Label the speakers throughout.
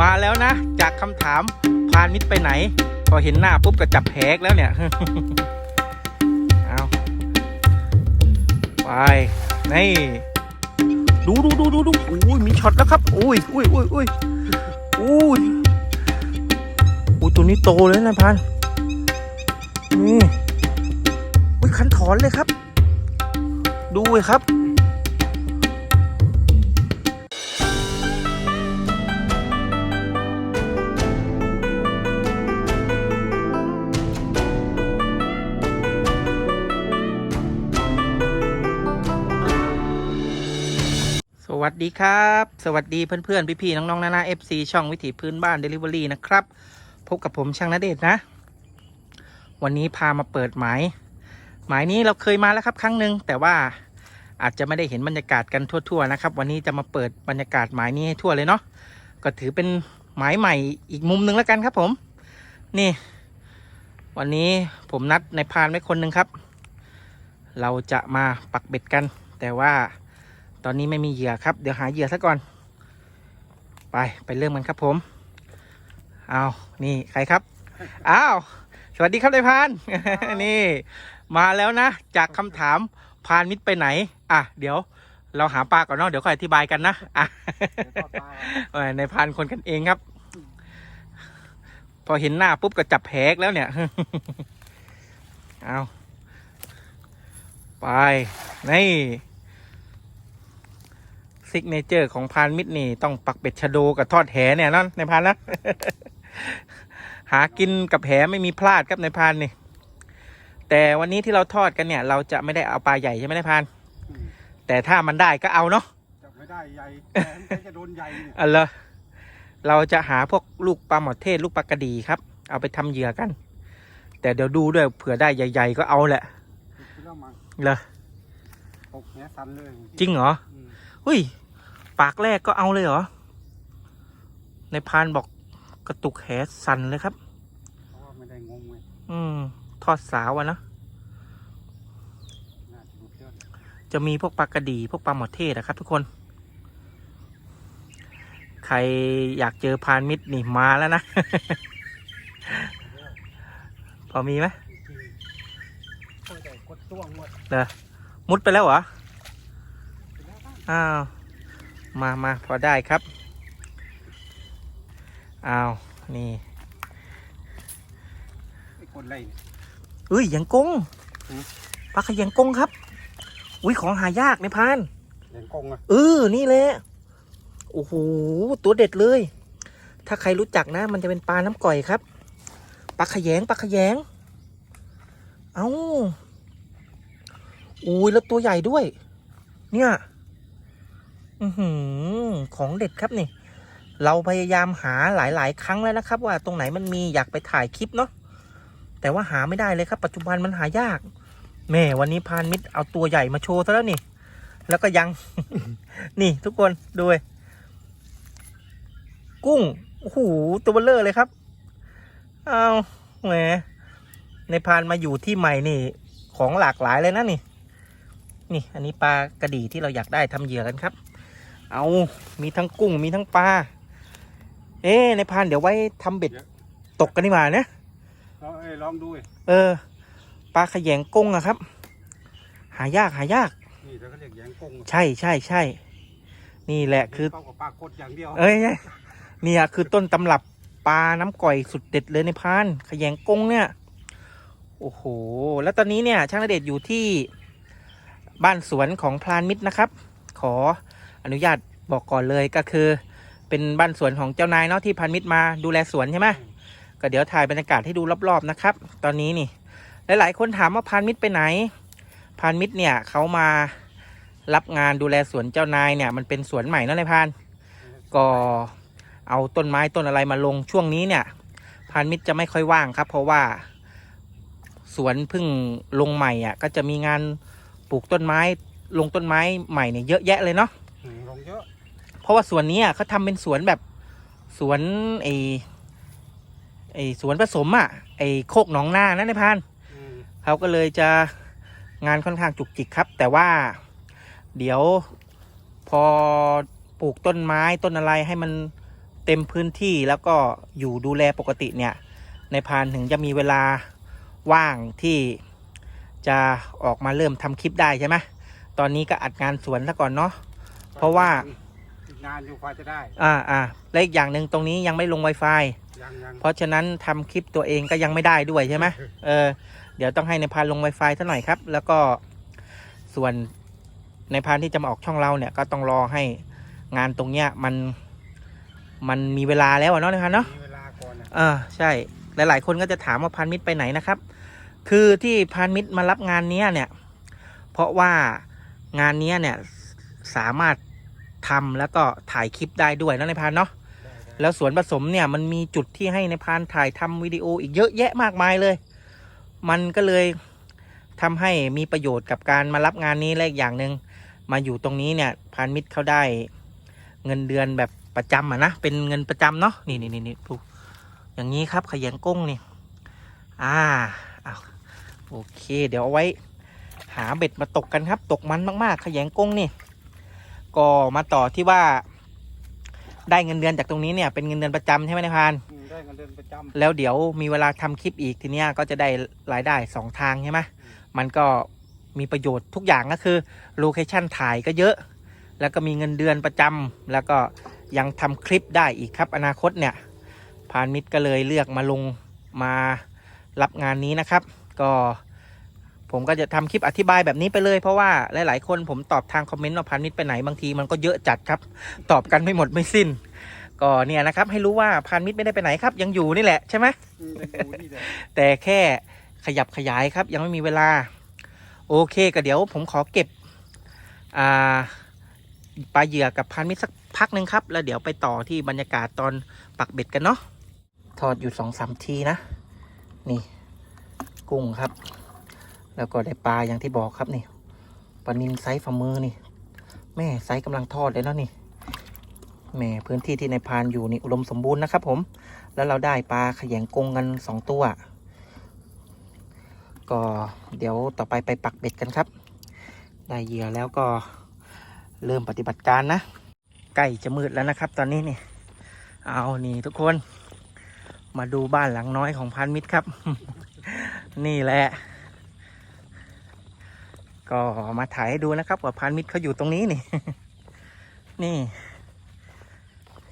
Speaker 1: มาแล้วนะ จากคำถามพานมิตรไปไหน พอเห็นหน้าปุ๊บก็จับแผกแล้วเนี่ย เอาไปนี่ดูดูดูดูดูอุ้ยมีช็อตแล้วครับอุ้ยอุ้ยอุ้ยอุ้ยอุ้ยอุ้ยตัวนี้โตเลยนะพันนี่อุ้ยคันถอนเลยครับ ดูเลยครับ วัสดีครับ สวัสดีเพื่อนๆ พี่ๆ น้องๆนานา FC ช่องวิถีพื้นบ้าน Delivery นะครับ พบกับผมช่างนเดชนะ วันนี้พามาเปิดหมายหมายนี้เราเคยมาแล้วครับครั้งหนึ่งแต่ว่าอาจจะไม่ได้เห็นบรรยากาศกันทั่วๆนะครับ วันนี้จะมาเปิดบรรยากาศหมายนี้ให้ทั่วเลยเนาะก็ถือเป็นหมายใหม่อีกมุมหนึ่งแล้วกันครับผม นี่ วันนี้ผมนัดในายพรานไว้คนหนึ่งครับ เราจะมาปักเบ็ดกัน แต่ว่า ตอนนี้ไม่มีเหยื่อครับ เดี๋ยวหาเหยื่อซะก่อน ไปไปเริ่มกันครับผมเอานี่ใครครับอ้าวสวัสดีครับนายพานนี่ มาแล้วนะ จากคำถามพานมิตรไปไหน อะ เดี๋ยว เราหาปลาก่อนเนาะเดี๋ยวค่อยอธิบายกันนะอะในายพานคนกันเองครับ พอเห็นหน้าปุ๊บก็จับแผกแล้วเนี่ยเอาไปนี่ ซิกเนเจอร์ของพานมิตรนี่ ต้องปักเป็ดชะโดกับทอดแหเนี่ยนั่นในพานนะหากินกับแหไม่มีพลาดครับในพานนี่ แต่วันนี้ที่เราทอดกันเนี่ย เราจะไม่ได้เอาปลาใหญ่ใช่ไหมในพาน แต่ถ้ามันได้ก็เอาเนาะ
Speaker 2: จับไม่ได้ใหญ่แต่มันจะโดนใหญ่เนี่ย
Speaker 1: เอาเลยเราจะหาพวกลูกปลาหมอเทศลูกปลากระดีครับ เอาไปทำเหยื่อกัน แต่เดี๋ยวดูด้วยเผื่อได้ใหญ่ ๆ ก็เอาแหละ
Speaker 2: คิดว่ามัน
Speaker 1: เลย
Speaker 2: ตกแหสันเลย
Speaker 1: จริงเหรอ
Speaker 2: อืม
Speaker 1: อุ้ย ปากแรกก็เอาเลยเหรอ ในพานบอกกระตุกแหสั่นเลยครับ
Speaker 2: เพราะว่าไม่ได้งงไง
Speaker 1: อืม ทอดสาวอะนะ
Speaker 2: น่าจะดูเพื่อน
Speaker 1: จะมีพวกปลากระดี พวกปลาหมอเทศนะครับ ทุกคน ใครอยากเจอพานมิตรนี่มาแล้วนะ พอมีไหม
Speaker 2: จริงโอ้ยแต่กดต้วงหมด
Speaker 1: มุดไปแล้วเหรอ
Speaker 2: ไปแล้วบ้าง
Speaker 1: อ้าว มามาพอได้ครับอ้าวนี่
Speaker 2: ไอ้คนไรเนี่ย
Speaker 1: เอ้ยยังกง
Speaker 2: หือ
Speaker 1: ปลาขยังกงครับ อุ้ยของหายากในพาน
Speaker 2: แหงกงอะ
Speaker 1: เออนี่แหละโอ้โหตัวเด็ดเลย ถ้าใครรู้จักนะ มันจะเป็นปลาน้ำก่อยครับปลาขยงปลาขยงเอ้าอุ้ยแล้วตัวใหญ่ด้วย เนี่ยอือหือ ของเด็ดครับนี่ เราพยายามหาหลาย ๆ ครั้งแล้วนะครับ ว่าตรงไหนมันมีอยากไปถ่ายคลิปเนาะแต่ว่าหาไม่ได้เลยครับ ปัจจุบันมันหายากแม่วันนี้พานมิตรเอาตัวใหญ่มาโชว์ซะแล้วนี่ แล้วก็ยัง นี่ทุกคนดูกุ้งโอ้โหตัวเบลเลอร์เลยครับเอาแหมในพานมาอยู่ที่ใหม่นี่ ของหลากหลายเลยนะนี่ นี่ อันนี้ปลากระดีที่เราอยากได้ทำเหยื่อกันครับ เอา มีทั้งกุ้ง มีทั้งปลา เอ๊ะในพานเดี๋ยวไว้ทำเบ็ดตกกันดีกว่านะ
Speaker 2: ลองเอ้ยลองดูเอ้ย
Speaker 1: เออ ปลาขยงกุ้งอะครับ หายากหายาก
Speaker 2: นี่เราก็เรียกแหงกงอะ
Speaker 1: ใช่ใช่ใช่ นี่แหละคือ
Speaker 2: เข้ากับปลากดอย่างเดียว
Speaker 1: เอ้ยเนี่ยคือต้นตำรับปลาน้ำก่อยสุดเด็ดเลยในพาน ขยงกงเนี่ย โอ้โห แล้วตอนนี้เนี่ย ช่างระเดชอยู่ที่บ้านสวนของพรานมิตรนะครับ ขอ อนุญาตบอกก่อนเลยก็คือ เป็นบ้านสวนของเจ้านายเนาะที่พรานมิตรมาดูแลสวนใช่ไหมก็เดี๋ยวถ่ายบรรยากาศให้ดูรอบๆนะครับ ตอนนี้นี่ หลาย ๆ คนถามว่าพรานมิตรไปไหนพรานมิตรเนี่ยเขามารับงานดูแลสวนเจ้านายเนี่ย มันเป็นสวนใหม่เนาะในายพานก็เอาต้นไม้ต้นอะไรมาลงช่วงนี้เนี่ยพานมิตรจะไม่ค่อยว่างครับ เพราะว่า สวนเพิ่งลงใหม่อะก็จะมีงานปลูกต้นไม้ลงต้นไม้ใหม่เนี่ยเยอะแยะเลยเนาะ
Speaker 2: เยอะ
Speaker 1: เพราะว่าสวนนี้อะเขาทำเป็นสวนแบบสวนไอไอสวนผสมอะไอโคกหนองนานะในายพาน
Speaker 2: อืม
Speaker 1: เขาก็เลยจะงานค่อนข้างจุกจิกครับ แต่ว่าเดี๋ยวพอปลูกต้นไม้ต้นอะไรให้มันเต็มพื้นที่แล้วก็อยู่ดูแลปกติเนี่ยในพานถึงจะมีเวลาว่างที่จะออกมาเริ่มทำคลิปได้ใช่ไหมตอนนี้ก็อัดงานสวนซะก่อนเนาะ เพราะว่า
Speaker 2: อีกนานอยู่กว่าจะได้
Speaker 1: อ่าอ่าและอีกอย่างหนึ่งตรงนี้ยังไม่ลง Wi-Fi
Speaker 2: ยังยัง
Speaker 1: เพราะฉะนั้นทำคลิปตัวเองก็ยังไม่ได้ด้วยใช่ไหมเออ เดี๋ยวต้องให้ในพานลง Wi-Fi ซะหน่อยครับ แล้วก็ส่วนในพานที่จะมาออกช่องเราเนี่ย ก็ต้องรอให้งานตรงเนี้ยมันมันมีเวลาแล้วอะเนาะในพานเนาะ
Speaker 2: มีเวลาก่อนนะ
Speaker 1: เออใช่ หลาย ๆ คนก็จะถามว่าพานมิตรไปไหนนะครับ คือที่พานมิตรมารับงานเนี้ยเนี่ย เพราะว่างานเนี้ยเนี่ยสามารถ ทำแล้วก็ถ่ายคลิปได้ด้วยนะในพานเนาะ
Speaker 2: ได้ได้
Speaker 1: แล้วสวนผสมเนี่ยมันมีจุดที่ให้ในพานถ่ายทำวิดีโออีกเยอะแยะมากมายเลย มันก็เลยทำให้มีประโยชน์กับการมารับงานนี้และอีกอย่างหนึ่งมาอยู่ตรงนี้เนี่ยพานมิตรเขาได้เงินเดือนแบบประจำอะนะเป็นเงินประจำเนาะนี่นี่นี่นี่ดูอย่างนี้ครับขยันกุ้งนี่อ่าอ้าวโอเค เดี๋ยวเอาไว้ หาเบ็ดมาตกกันครับ ตกมันมากๆขยันกุ้งนี่ ก็มาต่อที่ว่า ได้เงินเดือนจากตรงนี้เนี่ยเป็นเงินเดือนประจำใช่ไหมนายพาน
Speaker 2: อืมได้เงินเดือนประจ
Speaker 1: แล้วเดี๋ยวมีเวลาทำคลิปอีกทีเนี้ยก็จะได้รายได้สองทางใช่ไหมมันก็มีประโยชน์ทุกอย่างก็คือโลเคชั่นถ่ายก็เยอะ แล้วก็มีเงินเดือนประจำแล้วก็ยังทำคลิปได้อีกครับ อนาคตเนี่ยพานมิตรก็เลยเลือกมาลงมารับงานนี้นะครับ ก็ ผมก็จะทำคลิปอธิบายแบบนี้ไปเลย เพราะว่าหลาย ๆ คนผมตอบทางคอมเมนต์ว่าพานมิตรไปไหนบางทีมันก็เยอะจัดครับ ตอบกันไม่หมดไม่สิ้น ก็เนี่ยนะครับ ให้รู้ว่าพานมิตรไม่ได้ไปไหนครับ ยังอยู่นี่แหละใช่ไหม
Speaker 2: แต่
Speaker 1: แค่ขยับขยายครับ ยังไม่มีเวลา โอเคก็เดี๋ยวผมขอเก็บอ่าปลาเหยื่อกับพานมิตรสักพักหนึ่งครับ แล้วเดี๋ยวไปต่อที่บรรยากาศตอนปักเบ็ดกันเนาะทอดอยู่สองสามทีนะ นี่ กุ้งครับ แล้วก็ได้ปลาอย่างที่บอกครับนี่ปลานินไซส์ฝ่ามือนี่ แม่ไซส์กำลังทอดเลยเนาะนี่แม่พื้นที่ที่ในพานอยู่นี่อุดมสมบูรณ์นะครับผม แล้วเราได้ปลาขยงกงกันสองตัว ก็เดี๋ยวต่อไปไปปักเบ็ดกันครับ ได้เหยื่อแล้วก็เริ่มปฏิบัติการนะ ใกล้จะมืดแล้วนะครับ ตอนนี้นี่ เอานี่ทุกคน มาดูบ้านหลังน้อยของพันมิตรครับ นี่แหละ ก็มาถ่ายให้ดูนะครับ ว่าพันมิตรเขาอยู่ตรงนี้นี่ นี่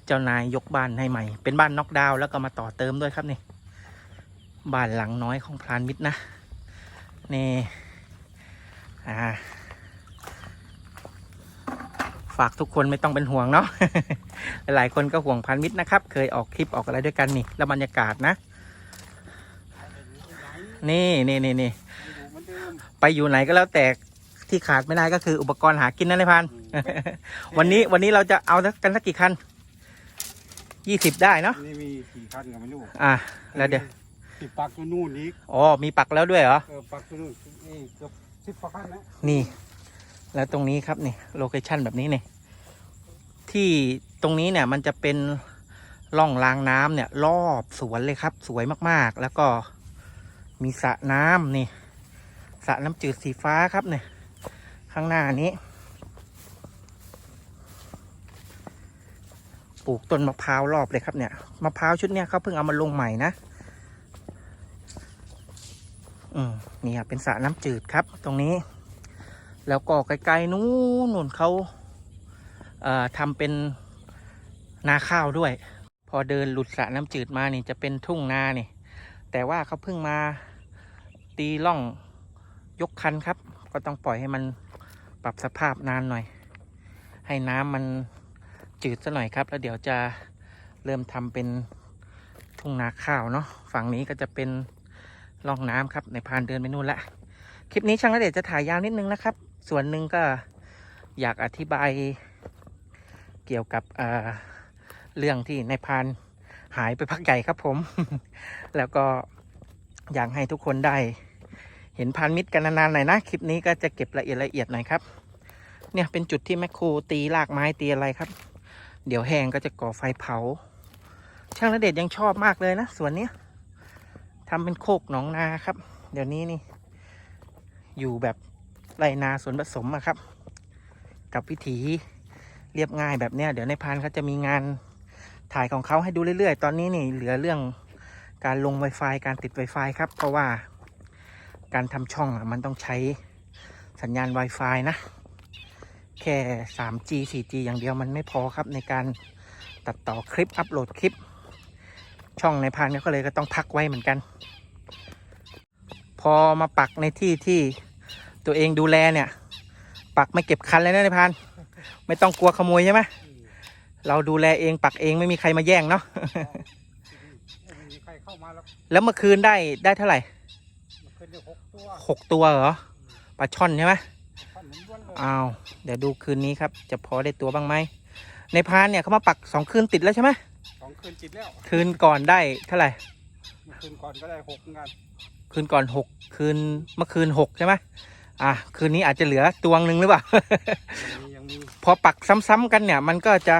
Speaker 1: เจ้านายยกบ้านให้ใหม่ เป็นบ้านน็อกดาวน์แล้วก็มาต่อเติมด้วยครับนี่ บ้านหลังน้อยของพานมิตรนะ นี่ อ่า ฝากทุกคนไม่ต้องเป็นห่วงเนาะ หลายคนก็ห่วงพานมิตรนะครับ เคยออกคลิปออกอะไรด้วยกันนี่ แล้วบรรยากาศนะ นี่นี่นี่นี่ ไปอยู่ไหนก็แล้วแต่ที่ขาดไม่ได้ก็คืออุปกรณ์หากินนั่นเลยพัน
Speaker 2: อืม
Speaker 1: วันนี้วันนี้เราจะเอากันสักกี่คันยี่สิบได้เนาะ
Speaker 2: นี่มีกี่คันกันไม่รู้
Speaker 1: อ่าแล้วเดี๋ยว
Speaker 2: ติดปักตัวนู่นอีก
Speaker 1: อ๋อมีปักแล้วด้วยเหรอ
Speaker 2: เออปักตัวนู่นนี่เกือบสิบกว่าคันนะ
Speaker 1: นี่ แล้วตรงนี้ครับนี่โลเคชั่นแบบนี้นี่ที่ตรงนี้เนี่ยมันจะเป็นร่องรางน้ำเนี่ย รอบสวนเลยครับ สวยมากๆ แล้วก็มีสระน้ำนี่ สระน้ำจืดสีฟ้าครับเนี่ย ข้างหน้านี้ ปลูกต้นมะพร้าวรอบเลยครับเนี่ยมะพร้าวชุดเนี้ยเขาเพิ่งเอามาลงใหม่นะ อืมนี่ครับเป็นสระน้ำจืดครับ ตรงนี้ แล้วก็ไกลๆนู้นนู่นเขาเอ่อทำเป็นนาข้าวด้วย พอเดินหลุดสระน้ำจืดมานี่จะเป็นทุ่งนานี่ แต่ว่าเขาเพิ่งมาตีล่อง ยกคันครับ ก็ต้องปล่อยให้มันปรับสภาพนานหน่อย ให้น้ำมันจืดซะหน่อยครับ แล้วเดี๋ยวจะเริ่มทำเป็นทุ่งนาข้าวเนาะฝั่งนี้ก็จะเป็นร่องน้ำครับ ในพานเดินไปนู่นละคลิปนี้ช่างณเดชจะถ่ายยาวนิดนึงนะครับ ส่วนหนึ่งก็อยากอธิบายเกี่ยวกับเเรื่องที่ในพานหายไปพักใหญ่ครับผม แล้วก็อยากให้ทุกคนได้ เห็นพรานมิตรกันนานๆหน่อยนะ คลิปนี้ก็จะเก็บละเอียดละเอียดหน่อยครับ เนี่ยเป็นจุดที่แมคโครตีรากไม้ตีอะไรครับ เดี๋ยวแห้งก็จะก่อไฟเผา ช่างณเดชยังชอบมากเลยนะสวนเนี้ยทำเป็นโคกหนองนาครับ เดี๋ยวนี้นี่ อยู่แบบไรนาสวนผสมอะครับ กับวิถีเรียบง่ายแบบเนี้ยเดี๋ยวในพานเขาจะมีงานถ่ายของเขาให้ดูเรื่อยๆ ตอนนี้นี่เหลือเรื่องการลง Wi-Fi การติด Wi-Fi ครับ เพราะว่า การทำช่องมันต้องใช้สัญญาณ Wi-Fi นะ แค่ 3G 4G อย่างเดียวมันไม่พอครับในการตัดต่อคลิปอัปโหลดคลิป ช่องในพานก็เลยก็ต้องพักไว้เหมือนกัน พอมาปักในที่ที่ตัวเองดูแลเนี่ย ปักไม่เก็บคันเลยนะในพาน ไม่ต้องกลัวขโมยใช่ไหมเราดูแลเองปักเองไม่มีใครมาแย่งเนาะ
Speaker 2: แล้ว
Speaker 1: เมื่อคืนได้ได้เท่าไหร่
Speaker 2: หกตัว
Speaker 1: หกตัวเหรอปลาช่อนใช่ไหม
Speaker 2: ท่านหมุนวนเลย
Speaker 1: อ้าวเดี๋ยวดูคืนนี้ครับ จะพอได้ตัวบ้างไหมในพานเนี่ยเขามาปักสองคืนติดแล้วใช่ไหม
Speaker 2: สองคืนจิตแล้ว
Speaker 1: คืนก่อนได้เท่าไหร่
Speaker 2: เมื่อคืนก่อนก็ได้หกเหมือนกัน
Speaker 1: คืนก่อนหกคืนเมื่อคืนหกใช่ไหมอะคืนนี้อาจจะเหลือตวงหนึ่งหรือเปล่า
Speaker 2: ยังมียังมี
Speaker 1: พอปักซ้ำๆกันเนี่ย มันก็จะ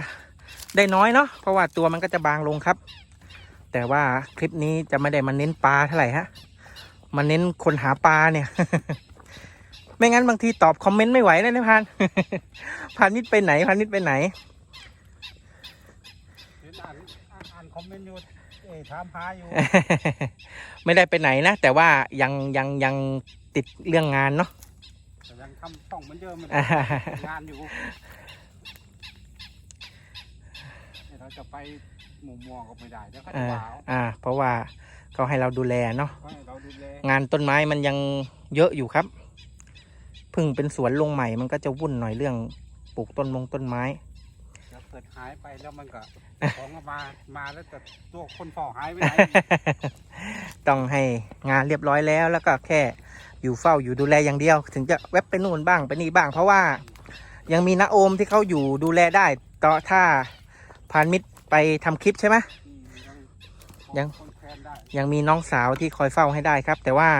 Speaker 1: ได้น้อยเนาะเพราะว่าตัวมันก็จะบางลงครับ แต่ว่าคลิปนี้จะไม่ได้มาเน้นปลาเท่าไหร่ฮะ มาเน้นคนหาปลาเนี่ย ไม่งั้นบางทีตอบคอมเมนต์ไม่ไหวเลยนะพานพานนิดไปไหนพานนิดไปไหน
Speaker 2: เห็นอ่านอ่านอ่านคอมเมนต์อยู่เอ้ยถามหาอยู่
Speaker 1: ไม่ได้ไปไหนนะ แต่ว่ายังยังยังติดเรื่องงานเนาะ
Speaker 2: แต่ยังทำช่องเหมือนเดิมมัน
Speaker 1: อ่า
Speaker 2: งานอยู่เดี๋ยวเราจะไปหมู่มัวก็ไม่ได้เดี๋ยวเขาจะ
Speaker 1: อ่า
Speaker 2: ว่าเอา
Speaker 1: อ่า เพราะว่า เขาให้เราดูแลเนาะ
Speaker 2: ก็ให้เราดูแล
Speaker 1: งานต้นไม้มันยังเยอะอยู่ครับเพิ่งเป็นสวนลงใหม่มันก็จะวุ่นหน่อยเรื่องปลูกต้นมงต้นไม้
Speaker 2: เดี๋ยวเกิดหายไปแล้วมันก็ของก็มามาแล้วแต่ตัวคนเฝ้าหายไปไหนอีก
Speaker 1: ต้องให้งานเรียบร้อยแล้วแล้วก็แค่อยู่เฝ้าอยู่ดูแลอย่างเดียว ถึงจะแวบไปนู่นบ้างไปนี่บ้าง เพราะว่ายังมีนาโอมที่เขาอยู่ดูแลได้ต่อถ้าพานมิตรไปทำคลิปใช่ไหม
Speaker 2: อืม
Speaker 1: ยั
Speaker 2: ยังงคนแทนได้
Speaker 1: ยังมีน้องสาวที่คอยเฝ้าให้ได้ครับ แต่ว่า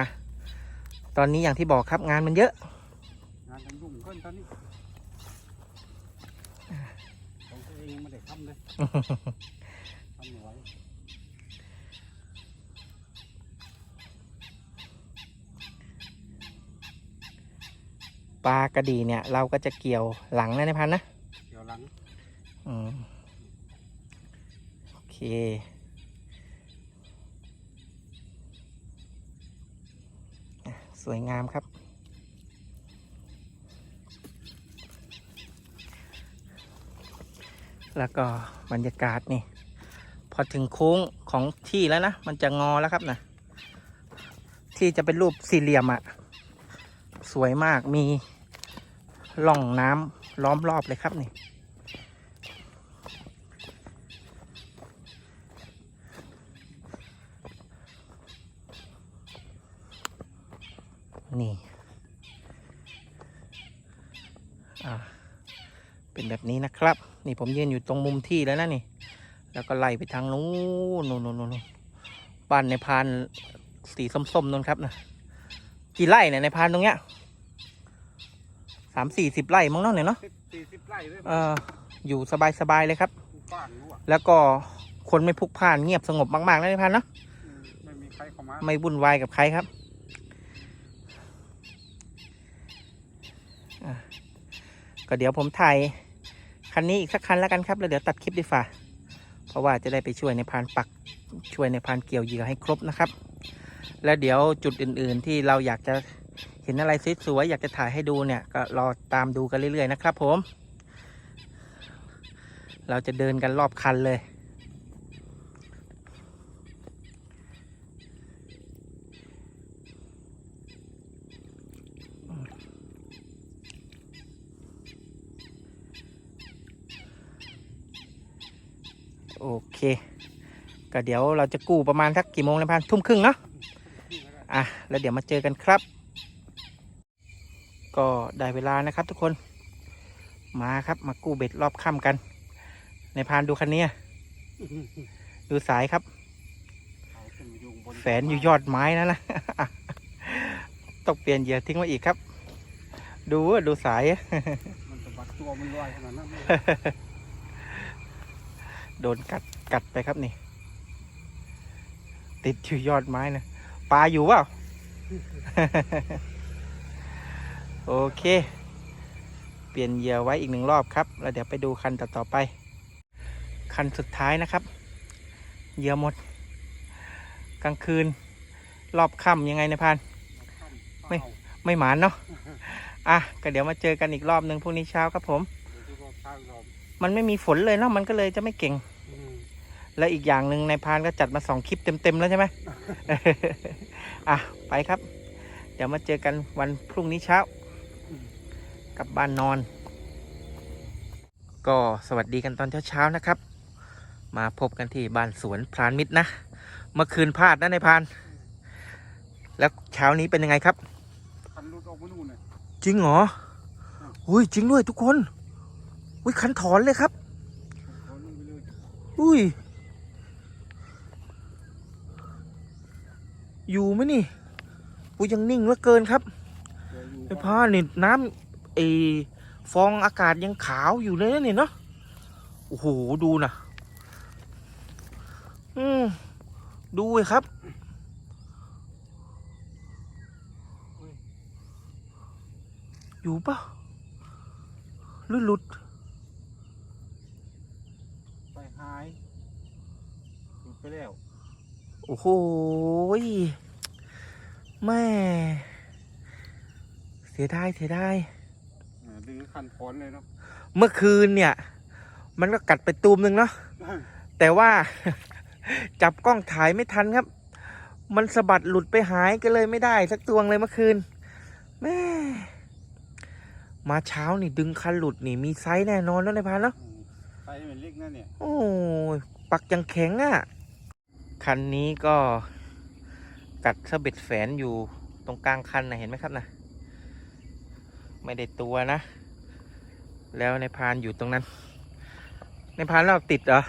Speaker 1: ตอนนี้อย่างที่บอกครับงานมันเยอะ
Speaker 2: งานมันยุ่งเกินตอนนี้ของตัวเองไม่ได้ทำเลยทำไม่ไหว
Speaker 1: ปลากระดีเนี่ย เราก็จะเกี่ยวหลังนะในพันนะ
Speaker 2: เดี๋ยวหลัง
Speaker 1: อืม โอเค อะ สวยงามครับ แล้วก็บรรยากาศนี่ พอถึงโค้งของที่แล้วนะ มันจะงอแล้วครับนะที่จะเป็นรูปสี่เหลี่ยมอะ่ะสวยมากมีร่องน้ำล้อมรอบเลยครับนี่ อ่า เป็นแบบนี้ นะครับนี่ผมยืนอยู่ตรงมุมที่แล้วนะนี่ แล้วก็ไล่ไปทางนู้นนู้นนู้นนู้นบ้านในพานสีส้มๆนู้นครับนะกี่ไร่เนี่ยในพานตรงเนี้ยสามสี่สิบไร่มั้งเนาะเนี่ยเนาะ
Speaker 2: สิบสี่สิบไร่เลย
Speaker 1: เอออยู่สบายๆเลยครับ
Speaker 2: กว้างรู้อะ
Speaker 1: แล้วก็คนไม่พลุกพล่านเงียบสงบมากๆนะในพานเนาะ
Speaker 2: อืมไม่มีใครเข้ามา
Speaker 1: ไม่วุ่นวายกับใครครับอะก็เดี๋ยวผมถ่าย คันนี้อีกสักคันแล้วกันครับแล้วเดี๋ยวตัดคลิปดีฝ่าเพราะว่าจะได้ไปช่วยในพานปักช่วยในพานเกี่ยวเหยื่อให้ครบนะครับ แล้วเดี๋ยวจุดอื่น ๆ ที่เราอยากจะเห็นอะไรสวยๆอยากจะถ่ายให้ดูเนี่ยก็รอตามดูกันเรื่อย ๆ นะครับ ผม เราจะเดินกันรอบคันเลย โอเค ก็เดี๋ยวเราจะกู้ประมาณสักกี่โมงเลยพันทุ่มครึ่งเนาะอะแล้วเดี๋ยวมาเจอกันครับ ก็ได้เวลานะครับทุกคนมาครับมากู้เบ็ดรอบค่ำกัน ในพานดูคันนี้ดูสายครับ
Speaker 2: เอาขึ้นมาอยู่บน
Speaker 1: แฝนอยู่ยอดไม้นั่นนะต้องเปลี่ยนเหยื่อทิ้งไว้อีกครับ ดูดูสาย
Speaker 2: มันจะบัดตัวมันลอยขนาดนั้นเลย
Speaker 1: โดนกัดกัดไปครับนี่ ติดอยู่ยอดไม้นะปลาอยู่เปล่า โอเค เปลี่ยนเหยื่อไว้อีกหนึ่งรอบครับ แล้วเดี๋ยวไปดูคันต่อๆไป คันสุดท้ายนะครับ เหยื่อหมด กลางคืน รอบค่ำยังไงในยพาน ไม่ไม่หมานเนาะอะก็เดี๋ยวมาเจอกันอีกรอบหนึ่งพรุ่งนี้เช้าครับผม
Speaker 2: มั
Speaker 1: นไม่มีฝนเลยเนาะมันก็เลยจะไม่เก่ง และอีกอย่างหนึ่งในายพรานก็จัดมาสองคลิปเต็มๆแล้วใช่ไหมอะไปครับ เดี๋ยวมาเจอกันวันพรุ่งนี้เช้ากลับบ้านนอน ก็สวัสดีกันตอนเช้าๆนะครับ มาพบกันที่บ้านสวนพรานมิตรนะ เมื่อคืนพลาดนะในายพราน แล้วเช้านี้เป็นยังไงครับ
Speaker 2: คันรุดออกมานู่นเลย
Speaker 1: จริงเหรออุ้ยจริงด้วยทุกคนอุ้ยคันถอนเลยครับ
Speaker 2: ถอนลงไปเลย
Speaker 1: อุ้ยอยู่ไหมนี่อุ้ยยังนิ่งเหลือเกินครับ
Speaker 2: เดี๋ยวอยู่
Speaker 1: ไอ้พ่อนี่น้ำไอฟองอากาศยังขาวอยู่เลยนะเนี่ยเนาะโอ้โหดูนะอืมดูเลยครับอยู่ปะหรือหลุด
Speaker 2: ไปหายหลุดไปแล้ว
Speaker 1: โอ้โหยแม่เสียดายเสียดาย
Speaker 2: เออดึงคันถอนเลยเนาะ
Speaker 1: เมื่อคืนเนี่ย มันก็กัดไปตูมหนึ่งเนาะแต่ว่า จับกล้องถ่ายไม่ทันครับ มันสะบัดหลุดไปหายก็เลยไม่ได้ สักตัวเลยเมื่อคืนแม่มาเช้านี่ดึงคันหลุดนี่มีไซส์แน่นอนแล้วในายพานเนาะ
Speaker 2: อืมไปเหมือนเล็กนั่นเนี่ย
Speaker 1: โอ้ยปักยังแข็งอะ่ะ คันนี้ก็กัดเสบ็ดแฝนอยู่ตรงกลางคันนะเห็นไหมครับนะไม่ได้ตัวนะ แล้วในพานอยู่ตรงนั้น ในพานเราติดเหรอ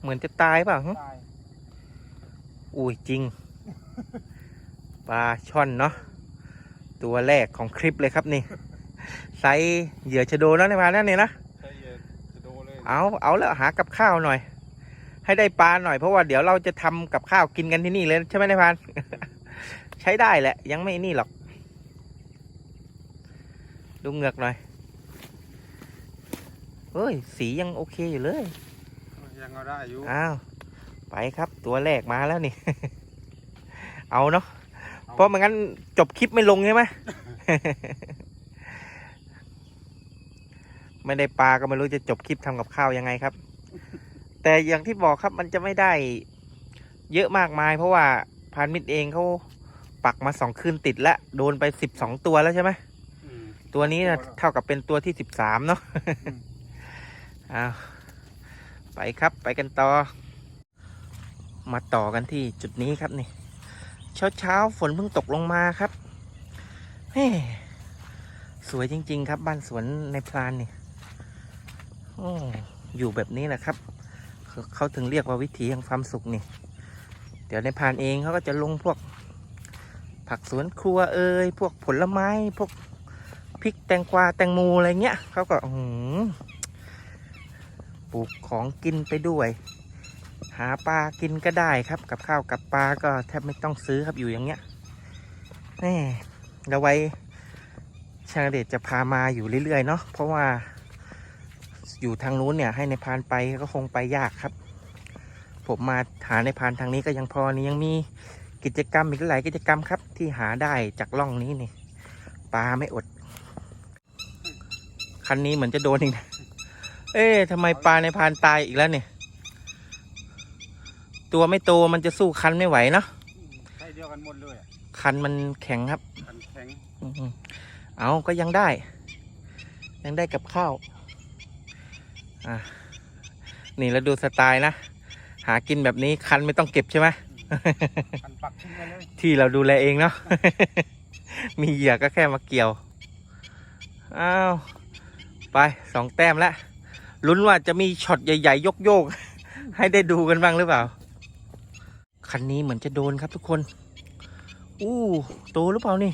Speaker 1: เหมือนจะตายเปล่าหึอุ้ยจริง ปลาช่อนเนาะตัวแรกของคลิปเลยครับนี่ ไซส์เหยื่อชะโดแล้วในพานนั่นเนี่ยนะ
Speaker 2: ใช่เย็นจะโดนเลย
Speaker 1: เอาเอาแล้วหากับข้าวหน่อย ให้ได้ปลาหน่อยเพราะว่าเดี๋ยวเราจะทำกับข้าวกินกันที่นี่เลยใช่ไหมนายพันใช้ได้แหละ ยังไม่นี่หรอก ดูเหงือกหน่อยเฮ้ยสียังโอเคอยู่เลย
Speaker 2: ยังเอาได้อยู่
Speaker 1: อ้าวไปครับตัวแรกมาแล้วนี่ เอาเนาะเพราะไม่งั้นจบคลิปไม่ลงใช่ไหม ไม่ได้ปลาก็ไม่รู้จะจบคลิปทำกับข้าวยังไงครับ แต่อย่างที่บอกครับมันจะไม่ได้เยอะมากมาย เพราะว่าพานมิตรเองเขาปักมาสองคืนติดแล้วโดนไปสิบสองตัวแล้วใช่ไหม
Speaker 2: อืม
Speaker 1: ตัวนี้นะเท่ากับเป็นตัวที่สิบสามเนาะ
Speaker 2: อืม
Speaker 1: อ้าวไปครับไปกันต่อ มาต่อกันที่จุดนี้ครับนี่ เช้าเช้าๆฝนเพิ่งตกลงมาครับเฮ้สวยจริง ๆ ครับบ้านสวนในพรานนี่โอยู่แบบนี้แหละครับ เขาถึงเรียกว่าวิถีแห่งความสุขนี่ เดี๋ยวในพานเองเขาก็จะลงพวก ผักสวนครัวเอ่ยพวกผลไม้พวกพริกแตงกวาแตงโมอะไรเงี้ยเขาก็หือปลูกของกินไปด้วย หาปลากินก็ได้ครับ กับข้าวกับปลาก็แทบไม่ต้องซื้อครับอยู่อย่างเงี้ยแน่แล้วไว้ชางเดชจะพามาอยู่เรื่อยๆเนาะเพราะว่า อยู่ทางนู้นเนี่ย ให้ในพรานไปก็คงไปยากครับ ผมมาหาในพรานทางนี้ก็ยังพอนี่ยังมีกิจกรรมอีกหลายกิจกรรมครับ ที่หาได้จากล่องนี้นี่ปลาไม่อด คันนี้เหมือนจะโดนอีกนะเอ๊ะทำไมปลาในพรานตายอีกแล้วเนี่ย ตัวไม่โตมันจะสู้คันไม่ไหวเนาะ
Speaker 2: ใช่เดียวกันหมดเลยอะ
Speaker 1: คันมันแข็งครับ
Speaker 2: คันแข็ง
Speaker 1: อืมเอาก็ยังได้ ยังได้กับข้าว อะนี่แล้วดูสไตล์นะ หากินแบบนี้คันไม่ต้องเก็บใช่ไหม
Speaker 2: คันปักทิ้งไปเลย
Speaker 1: ที่เราดูแลเองเนาะ มีเหยื่อก็แค่มาเกี่ยว อ้าว ไปสองแต้มแล้วลุ้นว่าจะมีช็อตใหญ่ๆยก ๆ ให้ได้ดูกันบ้างหรือเปล่า คันนี้เหมือนจะโดนครับทุกคน อู้โตหรือเปล่านี่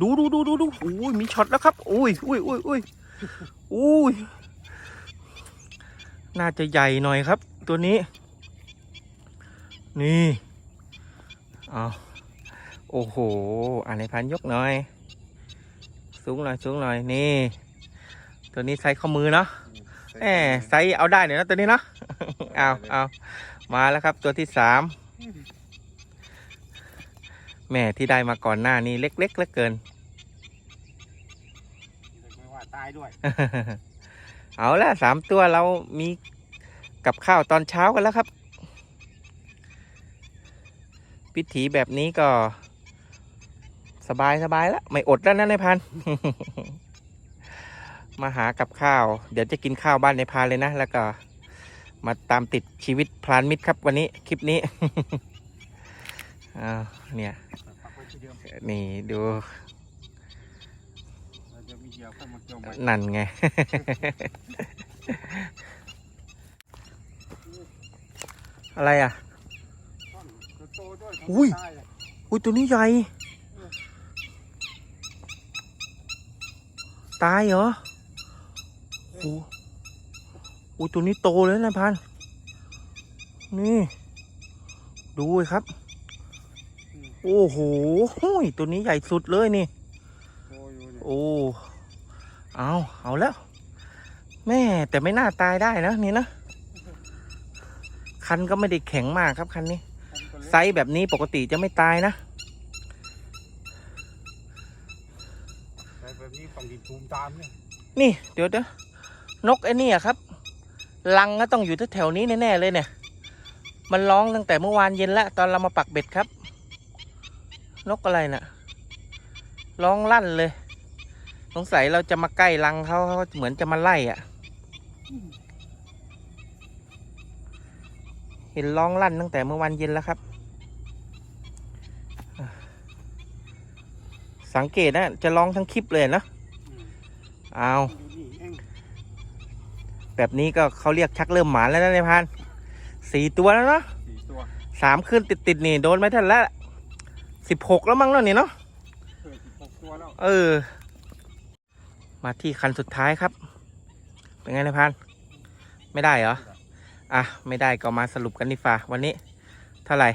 Speaker 1: ดูดูดูดูดูอุ้ยมีช็อตแล้วครับ อุ้ยอุ้ยอุ้ยอุ้ยอุ้ย น่าจะใหญ่หน่อยครับ ตัวนี้ นี่เอาโอ้โหอ่านในพันยกหน่อย สูงหน่อยสูงหน่อยนี่ ตัวนี้ไซส์ข้อมือเนาะ
Speaker 2: อื
Speaker 1: แหมไซส์เอาได้หน่อยนะตัวนี้เนาะเอาเอามาแล้วครับตัวที่สามแม่ที่ได้มาก่อนหน้านี้เล็กๆเหลือเกิน
Speaker 2: ไม่ว่าตายด้วย
Speaker 1: เอาละสามตัวเรามีกับข้าวตอนเช้ากันแล้วครับ พิถีแบบนี้ก็ สบายสบายแล้วไม่อดแล้วนะในพัน มาหากับข้าว เดี๋ยวจะกินข้าวบ้านในพานเลยนะ แล้วก็มาตามติดชีวิตพลานมิตรครับวันนี้คลิปนี้อ้าวเนี่ย นี่ดู
Speaker 2: ยื่อเข้ามาจมไว้
Speaker 1: นั่นไง อะไรอะ
Speaker 2: ต้นโตๆด้วย
Speaker 1: อุ้ย
Speaker 2: ตายอะ
Speaker 1: อุ้ยตัวนี้ใหญ่ ตายเหรอโอ้อุ้ยตัวนี้โตเลยนะพัน นี่ ดูเลยครับ โอ้โหหุ้ยตัวนี้ใหญ่สุดเลยนี่
Speaker 2: โตอยู่เนี่ย
Speaker 1: โอ้ เอาเอาแล้ว แม่แต่ไม่น่าตายได้นะนี่นะ คันก็ไม่ได้แข็งมากครับคันนี้
Speaker 2: มันก็เล็ก
Speaker 1: ไซส์แบบนี้ปกติจะไม่ตายนะ
Speaker 2: แต่แบบนี้ต้องดินตูมตามเนี่ย
Speaker 1: นี่เดี๋ยวเดี๋ยวนกไอ้นี่อะครับ ลังก็ต้องอยู่แถวๆนี้แน่ๆเลยเนี่ย มันร้องตั้งแต่เมื่อวานเย็นแล้วตอนเรามาปักเบ็ดครับ นกอะไรน่ะ ร้องลั่นเลย สงสัยเราจะมาใกล้รังเขาเขาเหมือนจะมาไล่อะเห็นร้องลั่นตั้งแต่เมื่อวานเย็นแล้วครับอะสังเกตนะ จะร้องทั้งคลิปเลยนะ
Speaker 2: อืม
Speaker 1: เอา
Speaker 2: อยู่นี่เอง
Speaker 1: แบบนี้ก็เขาเรียกชักเริ่มหมานแล้วนะในายพันสี่ตัวแล้วเนาะ
Speaker 2: สี่ตัว
Speaker 1: สามขึ้นติดติดๆนี่โดนไม่ทันแล้วสิบหกแล้วมั้งเนาะนี่เนาะเออ มาที่คันสุดท้ายครับ เป็นไงนายพัน ไม่ได้เหรอ อะ ไม่ได้ก็มาสรุปกันดีฟ้าวันนี้ เท่าไหร่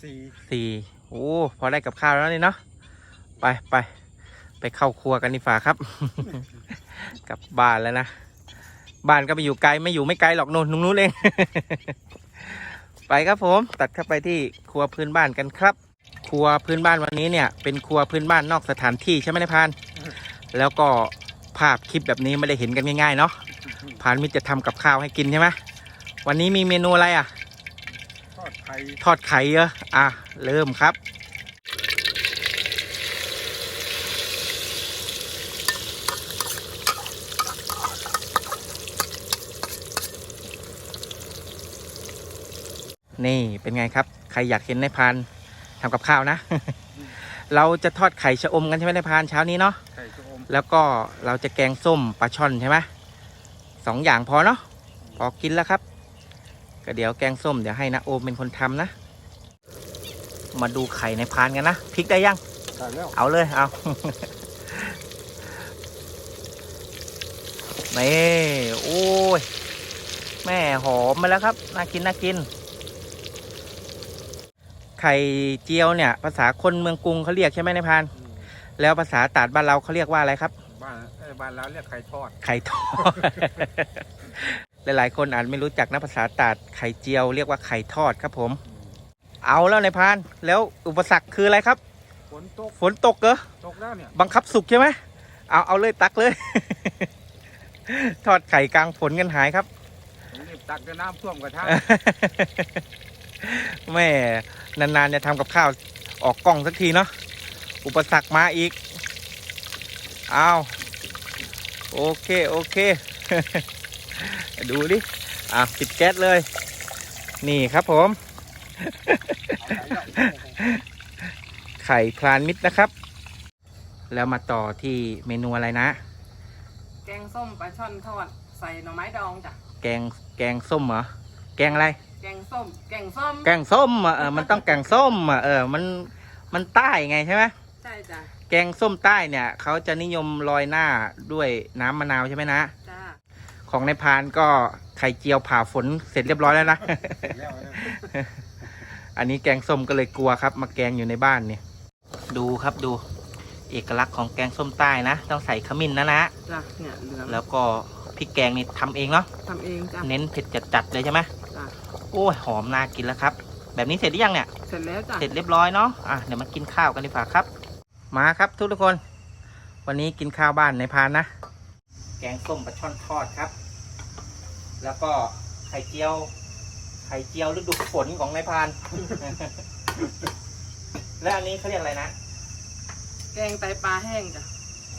Speaker 2: สี่
Speaker 1: สี่โอ้พอได้กับข้าวแล้วนี่เนาะไปไปไปเข้าครัวกันดีฟ้าครับ กลับบ้านแล้วนะ บ้านก็ไปอยู่ไกลไม่อยู่ไม่ไกลหรอกโน่นตรงนู้นเอง ไปครับผม ตัดเข้าไปที่ครัวพื้นบ้านกันครับ ครัวพื้นบ้านวันนี้เนี่ย เป็นครัวพื้นบ้านนอกสถานที่ใช่ไหมนายพราน แล้วก็ภาพคลิปแบบนี้ไม่ได้เห็นกันง่ายๆเนาะพรานมิตรจะทำกับข้าวให้กินใช่ไหมวันนี้มีเมนูอะไรอะ
Speaker 2: ทอดไข่
Speaker 1: ทอดไข่เหรออะ เริ่มครับ นี่เป็นไงครับ ใครอยากเห็นในายพานทำกับข้าวนะ เราจะทอดไข่ชะอมกันใช่ไหมในายพานเช้านี้เนาะ
Speaker 2: ไข่ชะอม
Speaker 1: แล้วก็เราจะแกงส้มปลาช่อนใช่ไหมสองอย่างพอเนาะพอกินแล้วครับ ก็เดี๋ยวแกงส้มเดี๋ยวให้นะโอมเป็นคนทำนะ มาดูไข่ในพานกันนะพริกได้ยัง
Speaker 2: ไข่แล้ว
Speaker 1: เอาเลยเอานี่โอ้ย แม่หอมมาแล้วครับ น่ากินน่ากิน ไข่เจียวเนี่ย ภาษาคนเมืองกรุงเขาเรียกใช่ไหมในายพาน
Speaker 2: อืม
Speaker 1: แล้วภาษาตราดบ้านเราเขาเรียกว่าอะไรครับ
Speaker 2: บ้านเอ้ยบ้านเราเรียกไข่ทอด
Speaker 1: ไข่ทอด หลายๆ คนอาจไม่รู้จักนะภาษาตราดไข่เจียวเรียกว่าไข่ทอดครับผม เอาแล้วในายพาน แล้วอุปสรรคคืออะไรครับ
Speaker 2: ฝนตก
Speaker 1: ฝนตกเหรอ
Speaker 2: ตกแล้วเนี่ย
Speaker 1: บังคับสุกใช่ไหม เอาเอาเลยตักเลย ทอดไข่กลางฝนกันหายครับ
Speaker 2: ผมรีบตักจะน้ำท่วมกระทะ
Speaker 1: แม่นานๆจะทำกับข้าวออกกล้องสักทีเนาะ อุปสรรคมาอีก เอาโอเค โอเค ดูดิ อะปิดแก๊สเลย นี่ครับผม ไข่คลานมิตรนะครับ แล้วมาต่อที่เมนูอะไรนะ
Speaker 3: แกงส้มปลาช่อนทอดใส่หน่อไม้ดองจ้ะ
Speaker 1: แกง แกงส้มเหรอ แกงอะไร
Speaker 3: แกงส้ม แกงส้ม
Speaker 1: แกงส้มอะเออ มันต้องแกงส้มอะเออ มัน มันใต้ไงใช่ไหม
Speaker 3: ใช่จ้ะ
Speaker 1: แกงส้มใต้เนี่ยเขาจะนิยมโรยหน้าด้วยน้ำมะนาวใช่ไหมนะ
Speaker 3: จ้า
Speaker 1: ของในายพานก็ไข่เจียวผ่าฝนเสร็จเรียบร้อยแล้วนะ
Speaker 2: แล้วนะ
Speaker 1: อันนี้แกงส้มก็เลยกลัวครับ มาแกงอยู่ในบ้านเนี่ย ดูครับดู เอกลักษณ์ของแกงส้มใต้นะ ต้องใส่ขมิ้นนะนะ
Speaker 3: จ้ะเนี่ยเหลือง
Speaker 1: แล้วก็พริกแกงนี่ทำเองเนาะ
Speaker 3: ทำเองจ้ะ
Speaker 1: เน้นเผ็ดจัดๆเลยใช่ไหม
Speaker 3: จ้ะ
Speaker 1: โอ้ยหอมน่ากินแล้วครับ แบบนี้เสร็จหรือยังเนี่ย
Speaker 3: เสร็จแล้วจ้ะ
Speaker 1: เสร็จเรียบร้อยเนาะ อะเดี๋ยวมากินข้าวกันดีกว่าครับ มาครับทุกทุกๆคน วันนี้กินข้าวบ้านในพานนะ แกงส้มปลาช่อนทอดครับ แล้วก็ไข่เจียว ไข่เจียวฤดูฝนของนายพาน และอันนี้เขาเรียกอะไรนะ
Speaker 3: แกงไตปลาแห้งจ้ะ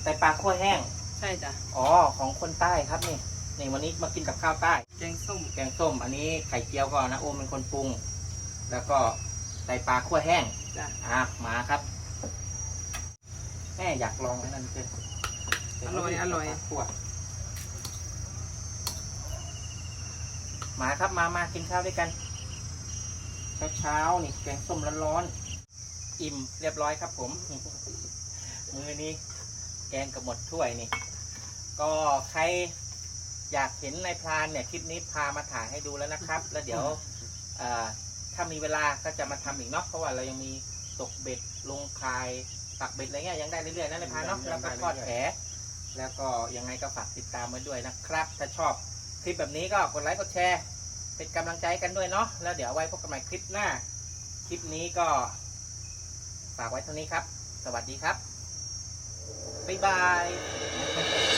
Speaker 1: ไตปลาคั่วแห้ง
Speaker 3: ใช่จ้ะ
Speaker 1: อ๋อ ของคนใต้ครับนี่ นี่วันนี้มากินกับข้าวใต้
Speaker 3: แกงส้ม
Speaker 1: แกงส้ม อันนี้ไข่เจียวก็นะโอมเป็นคนปรุง แล้วก็ไตปลาคั่วแห้ง
Speaker 3: จ้ะ
Speaker 1: อะ มาครับ แม่อยากลองอันนั้นเกิน
Speaker 3: อร่อยอร่อย
Speaker 1: ขวดมาครับมามากินข้าวด้วยกัน เช้าเช้าๆนี่แกงส้มร้อนๆอิ่มเรียบร้อยครับ ผม มือนี้ แกงกับหมดถ้วยนี่ ก็ใครอยากเห็นในายพรานเนี่ยคลิปนี้พามาถ่ายให้ดูแล้วนะครับ แล้วเดี๋ยวเอ่อถ้ามีเวลาก็จะมาทำอีกเนาะเพราะว่าเรายังมีตกเบ็ดลงคาย ตักเบ็ดอะไรเงี้ยยังได้เรื่อยๆนะในายพรานเนาะแล้วก็ทอดแหแล้วก็ยังไงก็ฝากติดตามไว้ด้วยนะครับ ถ้าชอบคลิปแบบนี้ก็กดไลค์กดแชร์เป็นกำลังใจกันด้วยเนาะแล้วเดี๋ยวไว้พบกันใหม่คลิปหน้า คลิปนี้ก็ ฝากไว้เท่านี้ครับ สวัสดีครับบ๊ายบาย